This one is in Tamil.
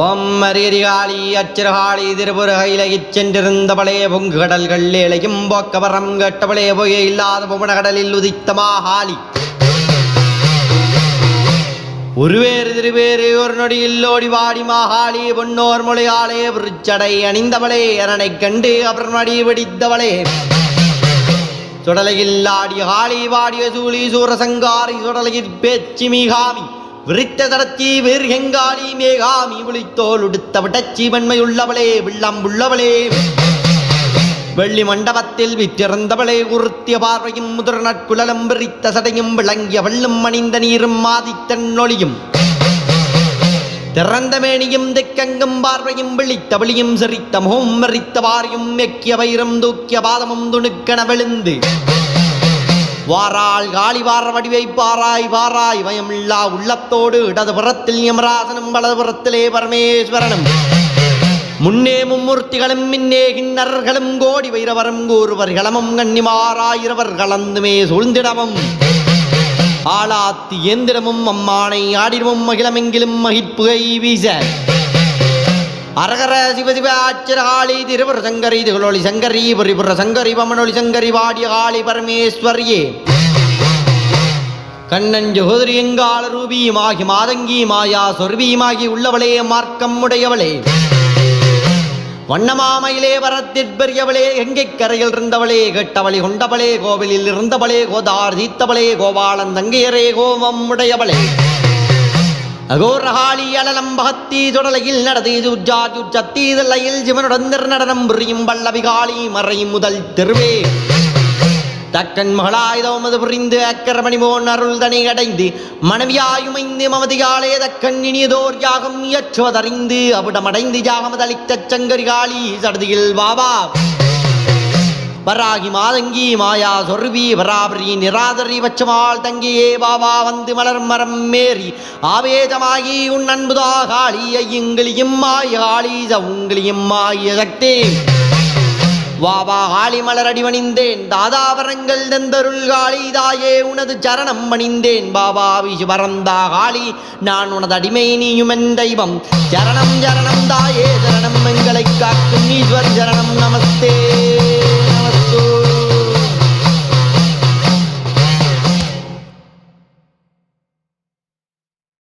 ஓம் அரியரிகாளி அச்சிரகாளி திருபுரகையிலகிச் சென்றிருந்தவளே பொங்கு கடல்கள் ஏழையும் போக்கவரம் கேட்டவளே பொய்ய இல்லாத புவன கடலில் உதித்த மாகாளி. ஒருவேறு திருவேறு ஒரு நொடியில் ஓடி வாடி மாகாளி பொன்னோர் மொழியாளே விருச்சடை அணிந்தவளே அரணைக் கண்டு அவர் நடி வெடித்தவளே சுடலையில் ஆடிய காளி வாடிய சூழி சூரசங்காரி சுடலையில் பேச்சு மிகாமி. விரித்த தடச்சி மேகாமி விழித்தோல் உடுத்த விடச்சி வன்மையுள்ளவளே விள்ளம் உள்ளவளே வெள்ளி மண்டபத்தில் விற்றிறந்தவளே உறுத்திய பார்வையும் முதிர் நட்குழலும் விரித்த சடையும் விளங்கிய வெள்ளும் மணிந்த நீரும் மாதித்தன் ஒளியும். திறந்த மேனியும் திக்கங்கும் பார்வையும் விழித்த விழியும் சிரித்த முகம் மெறித்த வாரியும் எக்கிய வயிறும் தூக்கிய பாதமும் துணுக்கென விழுந்து வாராள் காளி வார வடிவை பாராய் வாராய் வயமில்லா உள்ளத்தோடு இடதுபுறத்தில் யமராசனும் வலதுபுறத்திலே பரமேஸ்வரனும். முன்னே மும்மூர்த்திகளும் மின்னே கிண்ணர்களும் கோடி வைரவரும் கூறுவர் களமும் கன்னிமாராயிரவர் கலந்துமே சூழ்ந்திடமும் ஆளாத்தி எந்திரமும் அம்மானை ஆடிடமும் மகிழமெங்கிலும் மகிழ்ப்புகை வீச. அரகர சிவசிவ ஆச்சரகாளி திருபுர சங்கரி திகுலொளி சங்கரி பரிபுர சங்கரி பமனொளி சங்கரி வாடிய காளி பரமேஸ்வரியே. கண்ணன் ஜோதிரியங்கால ரூபியுமாகி மாதங்கி மாயா சொர்பியுமாகி உள்ளவளே மார்க்கம் உடையவளே. வண்ணமாமையிலே வரத்திற்பெரியவளே எங்கை கரையில் இருந்தவளே கெட்டவளே கொண்டவளே கோவிலில் இருந்தவளே கோதார் தீத்தவளே கோபாலன் தங்கையரே கோமம் உடையவளே. அகோரகாளி அலலம் பகத்தி தொடலையில் நடதி துஜா துச்சத்தி சிவனுடன் நடனம் புரியும் வல்லவிகாளி மறையும் முதல் தெருவே. தக்கன் மகளாயுதமது புரிந்து அக்கரமணி போன் அருள் தனி அடைந்து மனைவியாயுமைந்து மமதியாலே தக்கன் இனியதோர் யாகம் இயற்றுவதறிந்து அவிடமடைந்து யாகமதளித்த சங்கரிகாளி சடதியில் வாவா வராகி மாதங்கி மாயா சொருவி வராபரி நிராதரி வச்சமாள் தங்கியே பாபா வந்து மலர் மரம் மேறி. ஆவேதமாகி உன் அன்புதா காளி ஐயங்களியும் மாயாளி உங்களியும் மாய சக்தி வாவா ஆளி மலர் அடிவணிந்தேன் தாதாவரங்கள் தந்தருள் காளி தாயே உனது சரணம் பணிந்தேன் பாபா விசுவரந்தா காளி நான் உனது அடிமை நீயும் தெய்வம். சரணம் சரணம் தாயே சரணம் எங்களை காக்கும் ஈஸ்வர் சரணம்